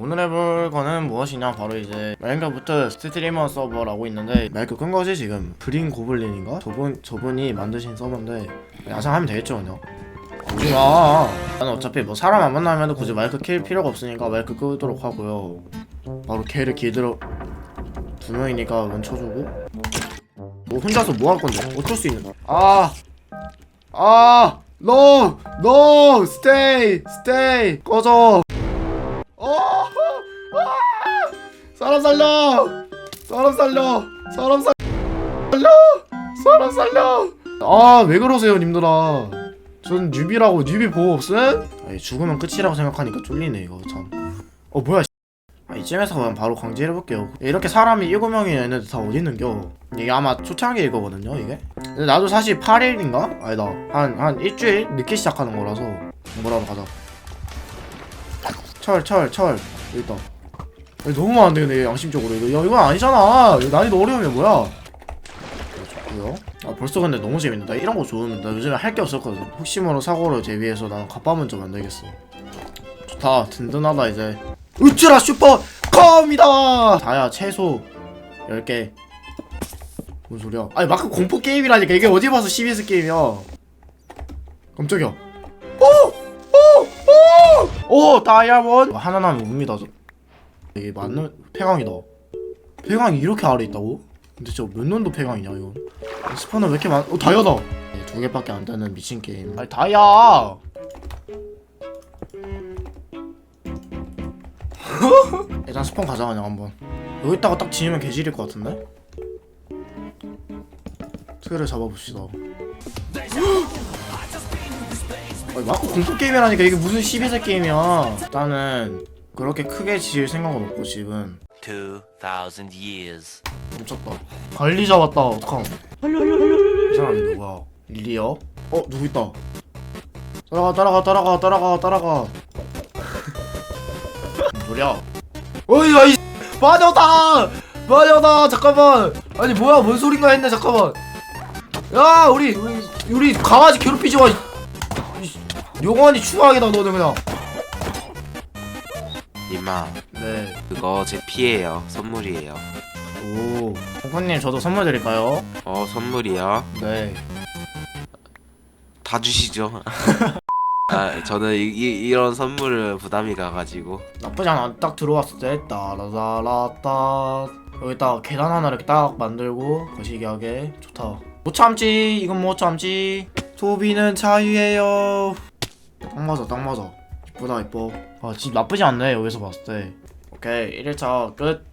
오늘 해볼 거는 무엇이냐 바로 이제 마인크래프트 스트리머 서버라고 있는데 마이크 끈 거지 지금 그린 고블린인가? 저분, 저분이 만드신 서버인데 야상하면 되겠죠 그냥 오지마 나는 어차피 뭐 사람 안 만나면 굳이 마이크 킬 필요가 없으니까 마이크 끄도록 하고요 바로 걔를 기들어 두 명이니까 멈춰주고 뭐 혼자서 뭐 할 건데 어쩔 수 있는 아 아! No! No! Stay! Stay! 꺼져! 어! 아! 사람 살려! 사람 살려! 사람 살려! 사람 살려! 아, 왜 그러세요, 님들아. 전 뉴비라고 뉴비 보호 없음? 아니, 죽으면 끝이라고 생각하니까 쫄리네, 이거 참. 어, 뭐야, 아, 이쯤에서 그냥 바로 강제해볼게요. 이렇게 사람이 7명이 있는데 다 어디 있는겨? 이게 아마 초창기 이거거든요, 이게? 근데 나도 사실 8일인가? 아니다. 한, 한 일주일 늦게 시작하는 거라서. 뭐라도 가자. 철, 철, 철. 여기 있다. 야, 너무 많은데, 근데 양심적으로. 이거, 야, 이건 아니잖아. 이거 난이도 어려우면 뭐야? 네, 좋고요. 아, 벌써 근데 너무 재밌는다. 이런 거 좋으면 나 요즘에 할 게 없었거든. 혹시 모를 사고를 대비해서 나는 갑바 먼저 만들겠어. 좋다. 든든하다, 이제. 울트라 슈퍼 컴이다! 다야, 최소 10개. 뭔 소리야? 아니, 마크 공포 게임이라니까. 이게 어디 봐서 CBS 게임이야. 깜짝이야. 오! 오! 오! 오! 다이아몬드! 하나 나면 웁니다. 저. 이게 맞는, 폐광이다. 폐광이 이렇게 아래 있다고? 근데 저몇 년도 폐광이냐, 이건? 스폰은 왜 이렇게 많, 어, 다이아다! 네, 두 개밖에 안 되는 미친 게임. 아니, 다이아! 일단 스폰 가자, 그냥 한번. 여기다가 딱 지으면 개질일 것 같은데? 트를 잡아봅시다. 아니, 마코 공포 게임이라니까 이게 무슨 12세 게임이야. 일단은 그렇게 크게 지을 생각은 없고 집은 2,000 years. 멈췄다. 관리자 왔다. 어떡함. 이 사람이 누구야? 릴리어? 어 누구 있다. 따라가 따라가 따라가 따라가 따라가. 소리야? 어이 야이 마녀다! 마녀다! 잠깐만. 아니 뭐야 뭔 소린가 했네 잠깐만. 야 우리 우리 우리 강아지 괴롭히지 마. 이- 이- 영원히 추하게다 너는 그냥. 님아, 네. 그거 제 피예요. 선물이에요. 오. 홍콩님 저도 선물 드릴까요? 어, 선물이요? 네. 다 주시죠. 아, 저는 이, 이, 이런 선물을 부담이 가가지고. 나쁘지 않아. 딱 들어왔을 때 따라라라따 여기다가 계단 하나 이렇게 딱 만들고 거시기하게 좋다. 못 참지. 이건 못 참지. 소비는 자유예요. 딱 맞아, 딱 맞아. 이쁘다, 이뻐. 아, 집 나쁘지 않네. 여기서 봤을 때. 오케이, 1일차 끝.